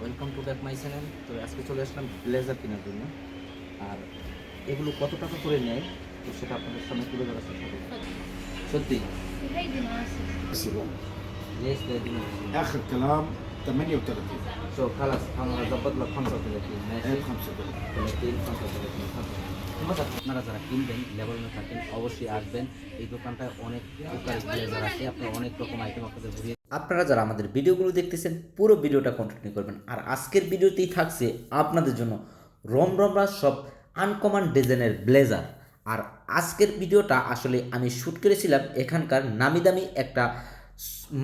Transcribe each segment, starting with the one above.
welcome to back my channel তো আজকে চলে আসলাম ব্লেজার কেনার জন্য আর এগুলো কত টাকা করে নেয় তো সেটা আপনাদের সামনে তুলে ধরার চেষ্টা করবো সত্যি ليش دايما اخر كلام 38 شو خلاص انا ظبط لك 35 ماشي ايه 35 30 35 আপনারা যারা কিনবেন লেবারনে থাকেন অবশ্যই আসবেন এই দোকানটায় অনেক প্রকার ব্লেজার আছে আপনারা অনেক রকম আইটেম আপনাদের ঘুরিয়ে আপনারা যারা আমাদের ভিডিওগুলো দেখতেছেন, পুরো ভিডিওটা কন্টিনিউ করবেন। আর আজকের ভিডিওতেই থাকছে আপনাদের জন্য রমরমরা সব আনকমন ডিজাইনের ব্লেজার আর আজকের ভিডিওটা আসলে আমি শ্যুট করেছিলাম এখানকার নামি দামি একটা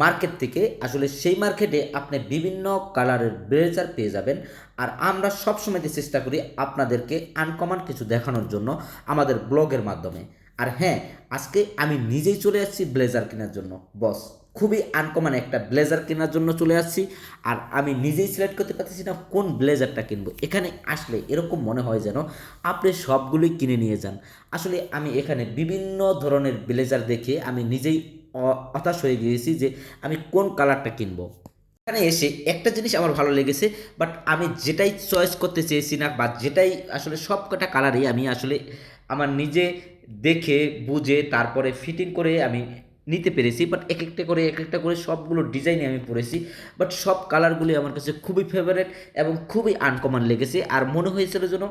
মার্কেট থেকে। আসলে সেই মার্কেটে আপনি বিভিন্ন কালারের ব্লেজার পেয়ে যাবেন। আর আমরা সব সবসময় চেষ্টা করি আপনাদেরকে আনকমন কিছু দেখানোর জন্য আমাদের ব্লগের মাধ্যমে। আর হ্যাঁ আজকে আমি নিজেই চলে আসছি ব্লেজার কেনার জন্য। বস। খুবই আনকমন একটা ব্লেজার কেনার জন্য চলে আসছি। আর আমি নিজেই সিলেক্ট করতে পারতেছি না কোন ব্লেজারটা কিনবো। এখানে আসলে এরকম মনে হয় যেন আপনি সবগুলোই কিনে নিয়ে যান। আসলে আমি এখানে বিভিন্ন ধরনের ব্লেজার দেখে আমি নিজেই হতাশ হয়ে গিয়েছি যে আমি কোন কালারটা কিনবো। এখানে এসে একটা জিনিস আমার ভালো লেগেছে বাট আমি যেটাই চয়েস করতে চেয়েছি না বা যেটাই আসলে সব কটা কালারই আমি আসলে আমার নিজে দেখে, বুঝে, তারপরে ফিটিং করে আমি নিতে পেরেছি বাট এক একটা করে, এক একটা করে সবগুলো ডিজাইনে আমি পরেছি বাট সব কালারগুলি আমার কাছে খুবই ফেভারেট এবং খুবই আনকমন লেগেছে, আর মনে হয়েছিল যেন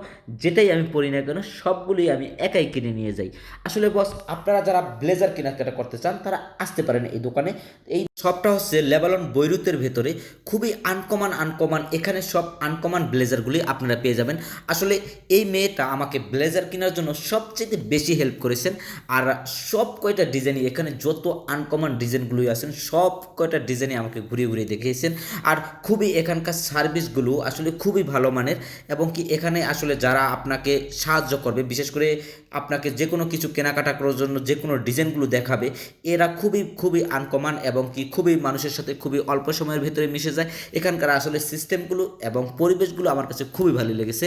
যেটাই আমি পরি না কেন সবগুলি আমি একাই কিনে নিয়ে যাই। আসলে বস আপনারা যারা ব্লেজার কেনাকাটা করতে চান, তারা আসতে পারেন এই দোকানে। এই শপটা হচ্ছে লেবালন, বৈরুতের ভেতরে। খুবই আনকমান আনকমান এখানে সব আনকমন ব্লেজারগুলি আপনারা পেয়ে যাবেন। আসলে এই মেয়েটা আমাকে ব্লেজার কেনার জন্য সবচেয়ে বেশি হেল্প করেছেন। আর সব কয়টা ডিজাইনই এখানে যত আনকমন ডিজাইনগুলি আছেন, সব কয়টা ডিজাইনই আমাকে ঘুরিয়ে ঘুরিয়ে দেখিয়েছেন। আর খুবই এখানকার সার্ভিসগুলো আসলে খুবই ভালো মানের এবং কি এখানে আসলে যারা আপনাকে সাহায্য করবে, বিশেষ করে আপনাকে যে কোনো কিছু কেনাকাটা করার জন্য যে কোনো ডিজাইনগুলো দেখাবে, এরা খুবই খুবই আনকমান এবং কি খুবই মানুষের সাথে খুবই অল্প সময়ের ভেতরে মিশে যায়। এখানকার আসলে সিস্টেমগুলো এবং পরিবেশগুলো আমার কাছে খুবই ভালো লেগেছে।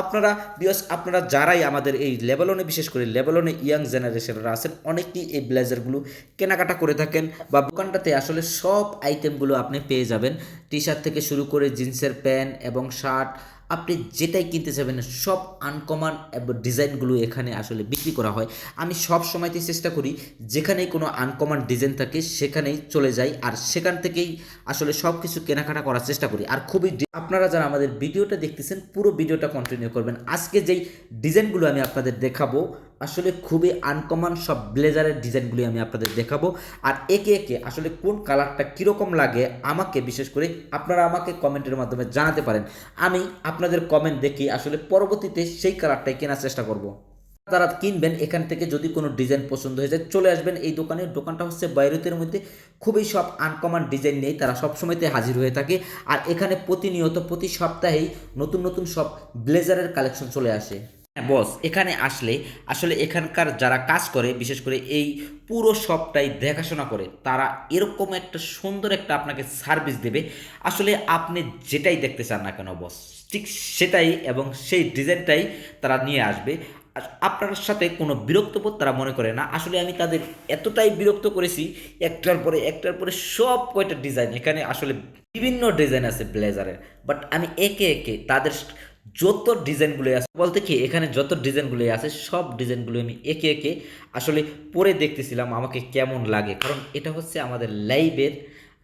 আপনারা বিয়স আপনারা যারাই আমাদের এই লেভেলনে বিশেষ করে লেভেলনে ইয়াং জেনারেশনরা আছেন, অনেকেই এই ব্লেজারগুলো কেনাকাটা করে থাকেন বা দোকানটাতে আসলে সব আইটেমগুলো আপনি পেয়ে যাবেন। টি শার্ট থেকে শুরু করে জিন্সের প্যান্ট এবং শার্ট আপনি যেটাই কিনতে চাইবেন সব আনকমন ডিজাইনগুলো এখানে আসলে বিক্রি করা হয়। আমি সব সময়তে চেষ্টা করি, যেখানেই কোনো আনকমন ডিজাইন থাকে, সেখানেই চলে যাই, আর সেখান থেকেই আসলে সব কিছু কেনাকাটা করার চেষ্টা করি। আর খুবই আপনারা যারা আমাদের ভিডিওটা দেখতেছেন, পুরো ভিডিওটা কন্টিনিউ করবেন। আজকে যেই ডিজাইনগুলো আমি আপনাদের দেখাবো আসলে খুবই আনকমন সব ব্লেজারের ডিজাইনগুলি আমি আপনাদের দেখাবো। আর একে একে আসলে কোন কালারটা কীরকম লাগে আমাকে বিশেষ করে আপনারা আমাকে কমেন্টের মাধ্যমে জানাতে পারেন। আমি আপনাদের কমেন্ট দেখি আসলে পরবর্তীতে সেই কালারটাই কেনার চেষ্টা করব। তারা কিনবেন, এখান থেকে যদি কোনো ডিজাইন পছন্দ হয়ে যায় চলে আসবেন এই দোকানে। দোকানটা হচ্ছে বাইরুতের মধ্যে। খুবই সব আনকমন ডিজাইন নেই, তারা সবসময়তে হাজির হয়ে থাকে। আর এখানে প্রতিনিয়ত প্রতি সপ্তাহেই নতুন নতুন সব ব্লেজারের কালেকশন চলে আসে। হ্যাঁ বস, এখানে আসলে আসলে এখানকার যারা কাজ করে, বিশেষ করে এই পুরো সবটাই দেখাশোনা করে, তারা এরকম একটা সুন্দর একটা আপনাকে সার্ভিস দেবে। আসলে আপনি যেটাই দেখতে চান না কেন, বস, ঠিক সেটাই এবং সেই ডিজাইনটাই তারা নিয়ে আসবে। আপনার সাথে কোনো বিরক্তবোধ তারা মনে করে না। আসলে আমি তাদের এতটাই বিরক্ত করেছি, একটার পরে একটার পরে সব কয়টা ডিজাইন এখানে আসলে বিভিন্ন ডিজাইন আছে ব্লেজারের বাট আমি একে একে তাদের যত ডিজাইনগুলো আছে বলতে কি এখানে যত ডিজাইনগুলো আছে, সব ডিজাইনগুলো আমি একে একে আসলে পরে দেখতেছিলাম আমাকে কেমন লাগে। কারণ এটা হচ্ছে আমাদের লাইভের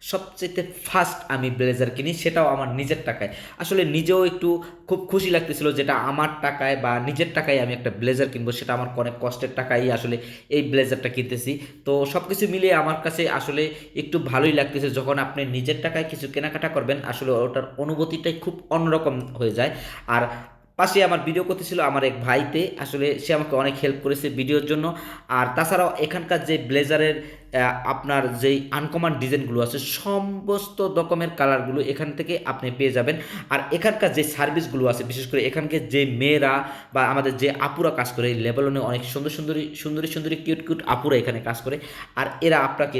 সবচেয়ে ফার্স্ট আমি ব্লেজার কিনি, সেটাও আমার নিজের টাকায়। আসলে নিজেও একটু খুব খুশি লাগতেছিল যেটা আমার টাকায় বা নিজের টাকায় আমি একটা ব্লেজার কিনবো, সেটা আমার অনেক কষ্টের টাকায় আসলে এই ব্লেজারটা কিনতেছি। তো সব কিছু মিলিয়ে আমার কাছে আসলে একটু ভালোই লাগতেছে যখন আপনি নিজের টাকায় কিছু কেনাকাটা করবেন, আসলে ওটার অনুভূতিটাই খুব অন্যরকম হয়ে যায়। আর পাশে আমার ভিডিও করতেছিল আমার এক ভাইতে। আসলে সে আমাকে অনেক হেল্প করেছে ভিডিওর জন্য। আর তাছাড়াও এখানকার যে ব্লেজারের আপনার যেই আনকমন ডিজাইনগুলো আছে, সমস্ত রকমের কালারগুলো এখান থেকে আপনি পেয়ে যাবেন। আর এখানকার যে সার্ভিসগুলো আছে, বিশেষ করে এখানকার যে মেয়েরা বা আমাদের যে আপুরা কাজ করে, এই লেভেলনে অনেক সুন্দর সুন্দরী সুন্দরী সুন্দরী কিউট কিউট আপুরা এখানে কাজ করে। আর এরা আপনাকে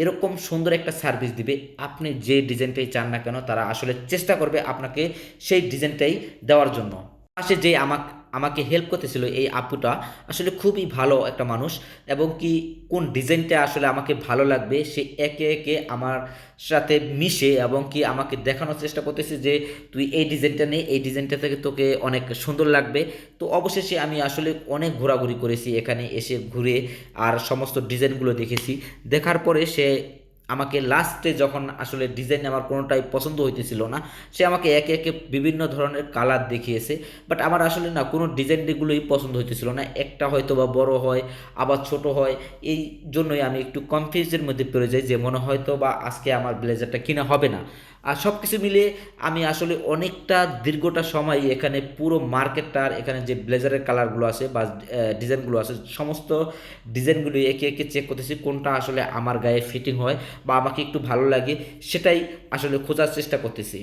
এরকম সুন্দর একটা সার্ভিস দিবে। আপনি যে ডিজাইনটাই চান না কেন, তারা আসলে চেষ্টা করবে আপনাকে সেই ডিজাইনটাই দেওয়ার জন্য। পাশে যে আমাক, আমাকে হেল্প করতেছিল এই আপুটা আসলে খুবই ভালো একটা মানুষ এবং কি কোন ডিজাইনটা আসলে আমাকে ভালো লাগবে সে একে একে আমার সাথে মিশে এবং কি আমাকে দেখানোর চেষ্টা করতেছে যে তুই এই ডিজাইনটা নে, এই ডিজাইনটা থেকে তোকে অনেক সুন্দর লাগবে। তো অবশেষে আমি আসলে অনেক ঘোরাঘুরি করেছি এখানে এসে ঘুরে আর সমস্ত ডিজাইনগুলো দেখেছি। দেখার পরে সে আমাকে লাস্টে যখন আসলে ডিজাইন আমার কোনোটাই পছন্দ হইতেছিল না, সে আমাকে একে একে বিভিন্ন ধরনের কালার দেখিয়েছে। বাট আমার আসলে না কোনো ডিজাইনগুলোই পছন্দ হইতেছিল না। একটা হয়তো বা বড় হয়, আবার ছোট হয়, এই জন্যই আমি একটু কনফিউজের মধ্যে পড়ে যাই যে মনে হয়তো বা আজকে আমার ব্লেজারটা কিনা হবে না। আর সব কিছু মিলে আমি আসলে অনেকটা দীর্ঘটা সময় এখানে পুরো মার্কেটটার এখানে যে ব্লেজারের কালারগুলো আছে বা ডিজাইনগুলো আছে, সমস্ত ডিজাইনগুলো একে একে চেক করতেছি কোনটা আসলে আমার গায়ে ফিটিং হয়। বা আমাকে একটু ভালো লাগে সেটাই আসলে খোঁজার চেষ্টা করতেছি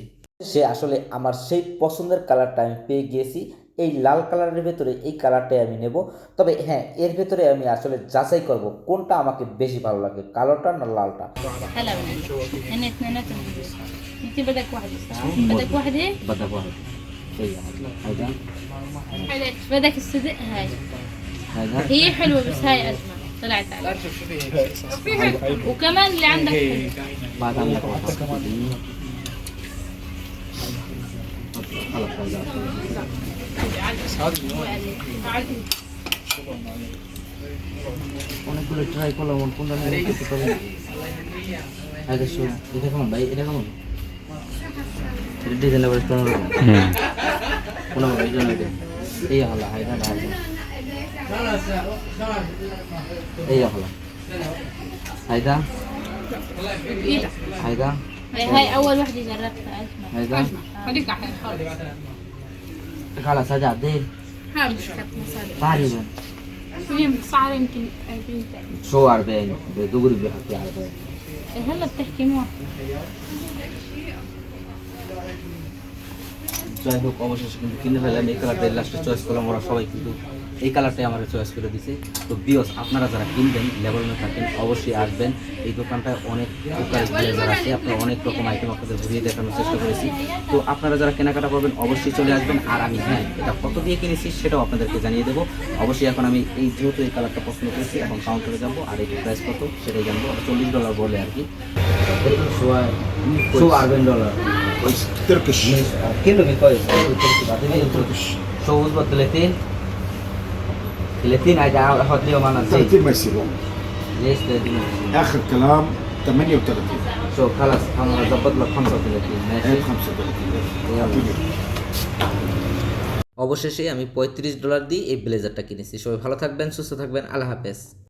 সে আসলে আমার সেই পছন্দের কালারটা আমি পেয়ে গিয়েছি এই লাল কালারের ভেতরে এই কালারটাই আমি নেব তবে হ্যাঁ এর ভেতরে আমি আসলে যাচাই করব কোনটা আমাকে বেশি ভালো লাগে কালোটা না লালটা هلا بنات هن اثنيناتهم بيجوز. انت بدك واحدة صح؟ بدك واحدة؟ বাদা বল এই হায়দা حلو بدك الصدق هاي হায়দা هي حلوة بس هاي أجمل طلعت عليك وكمان اللي عندك حلو. বাদাম অনেকগুলো ট্রাই করলাম ওর কোনটা নিয়ে করতে পারি আগে শোন এটা কেমন ভাই এটা কেমন এটা ডিজাইন আবার পনেরো রকম পনেরো এই জন্য এটা। এই হলো হাইদা হাইদা এই হলো হাইদা إيه. হাইদা هاي هاي أول وحدة جربتها أجمل هيدا؟ خليك على خالص خلاص هذا عديل هاي مش كانت مصاري تقريبا هي بسعر يمكن 40 تقريبا شو 40 دغري بيحكي 40 هلا بتحكي مو যাই হোক অবশেষে কিন্তু কিনে ফেললাম এই কালারটা লাস্টে চয়েস করলাম ওরা সবাই কিন্তু এই কালারটাই আমাকে চয়েস করে দিছে তো বিয়স আপনারা যারা কিনবেন লেবারনে থাকেন অবশ্যই আসবেন এই দোকানটায় অনেক প্রকার ব্লেজার আছে আপনারা অনেক রকম আইটেম আপনাদের ঘুরিয়ে দেখানোর চেষ্টা করেছি তো আপনারা যারা কেনাকাটা করবেন অবশ্যই চলে আসবেন আর আমি হ্যাঁ এটা কত দিয়ে কিনেছি সেটাও আপনাদেরকে জানিয়ে দেবো অবশ্যই এখন আমি এই যেহেতু এই কালারটা পছন্দ করেছি এখন কাউন্টারে যাবো আর এটার প্রাইস কত সেটাই জানবো চল্লিশ ডলার বলে আর কি شو 40 دولار كويس تركش كيلو كويس بعدين شو وزبط 30 30 عادي احط ليهم انا زيت 30 ما يصيروا ليش 30 اخر كلام 38 شو خلاص انا اظبط لك 35 ماشي ايه 35 يلا অবশেষে আমি পঁয়ত্রিশ ডলার দিয়ে এই ব্লেজারটা কিনেছি সবাই ভালো থাকবেন সুস্থ থাকবেন আল্লাহ হাফেজ